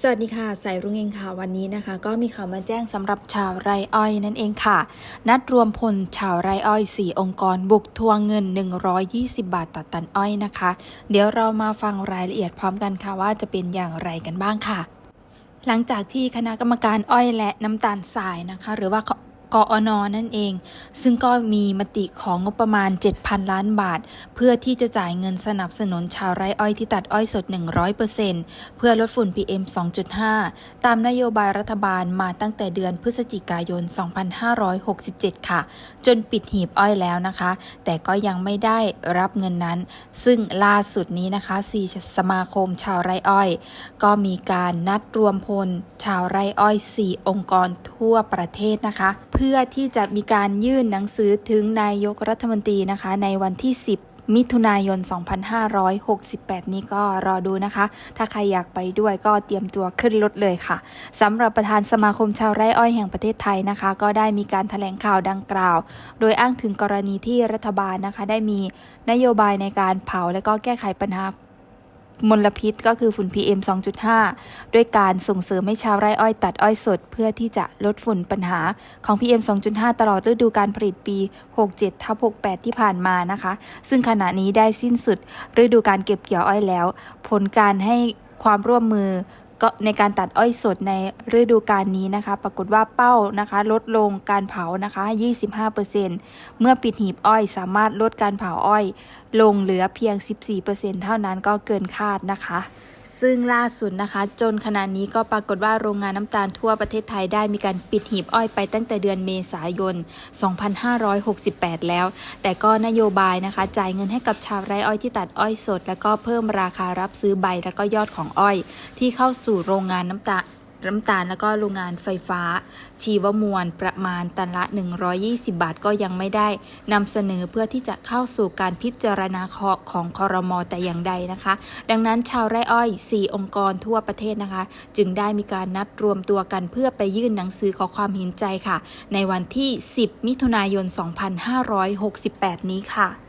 สวัสดีค่ะ สายรุ่งเองค่ะ วันนี้นะคะ ก็มีข่าวมาแจ้งสำหรับชาวไรอ้อยนั่นเองค่ะ นัดรวมพลชาวไรอ้อย 4 องค์กร บุกทวงเงิน 120 บาทต่อตันอ้อยนะคะ เดี๋ยวเรามาฟังรายละเอียดพร้อมกันค่ะว่าจะเป็นอย่างไรกันบ้างค่ะ หลังจากที่คณะกรรมการอ้อยและน้ำตาลทรายนะคะ หรือว่า กอนอนั่นเอง ซึ่งก็มีมติของงบประมาณ 7,000 ล้านบาท เพื่อที่จะจ่ายเงินสนับสนุนชาวไร่อ้อยที่ตัดอ้อยสด 100%เพื่อลดฝุ่น PM 2.5 ตามนโยบายรัฐบาลมาตั้งแต่เดือนพฤศจิกายน 2567 ค่ะ จนปิดหีบอ้อยแล้วนะคะ แต่ก็ยังไม่ได้รับเงินนั้น ซึ่งล่าสุดนี้นะคะสีสมาคมชาวไร่อ้อย ก็มีการนัดรวมพลชาวไร่อ้อย 4 องค์กรทั่วั่วประเทศนะคะ เพื่อที่จะมีการยื่นหนังสือถึงนายกรัฐมนตรีนะคะ ในวันที่ 10มิถุนายน 2568 นี้ก็รอดูนะคะ ถ้าใครอยากไปด้วยก็เตรียมตัวขึ้นรถเลยค่ะ สำหรับประธานสมาคมชาวไร่อ้อยแห่งประเทศไทยนะคะ ก็ได้มีการถแถลงข่าวดังกล่าว โดยอ้างถึงกรณีที่รัฐบาลนะคะ ได้มีนโยบายในการเผาและก็แก้ไขปัญหา มลพิษก็คือฝุ่น PM 2.5 ด้วยการส่งเสริมให้ชาวไร่อ้อยตัดอ้อยสด เพื่อที่จะลดฝุ่นปัญหาของ PM 2.5 ตลอดฤดูการผลิตปี 67ทับ68 ที่ผ่านมานะคะ ซึ่งขณะนี้ได้สิ้นสุดฤดูการเก็บเกี่ยวอ้อยแล้ว ผลการให้ความร่วมมือ ก็ในการตัดอ้อยสดในฤดูกาลนี้นะคะ ปรากฏว่าเป้านะคะ ลดลงการเผานะคะ 25%เมื่อปิดหีบอ้อยสามารถลดการเผาอ้อย ลงเหลือเพียง 14%เท่านั้นก็เกินคาดนะคะ ซึ่งล่าสุดนะคะ จนขณะนี้ก็ปรากฏว่าโรงงานน้ำตาลทั่วประเทศไทยได้มีการปิดหีบอ้อยไปตั้งแต่เดือนเมษายน 2568 แล้ว แต่ก็นโยบายนะคะ จ่ายเงินให้กับชาวไร่อ้อยที่ตัดอ้อยสด แล้วก็เพิ่มราคารับซื้อใบ แล้วก็ยอดของอ้อย ที่เข้าสู่โรงงานน้ำตาล น้ำตาลแล้วก็โรงงานไฟฟ้า ชีวมวลประมาณตันละ 120 บาทก็ยังไม่ได้นำเสนอเพื่อที่จะเข้าสู่การพิจารณาขอของคอรมอแต่อย่างใดนะคะ ดังนั้นชาวไร่อ้อย 4 องค์กรทั่วประเทศนะคะ จึงได้มีการนัดรวมตัวกันเพื่อไปยื่นหนังสือขอความเห็นใจค่ะ ในวันที่ 10 มิถุนายน 2568 นี้ค่ะ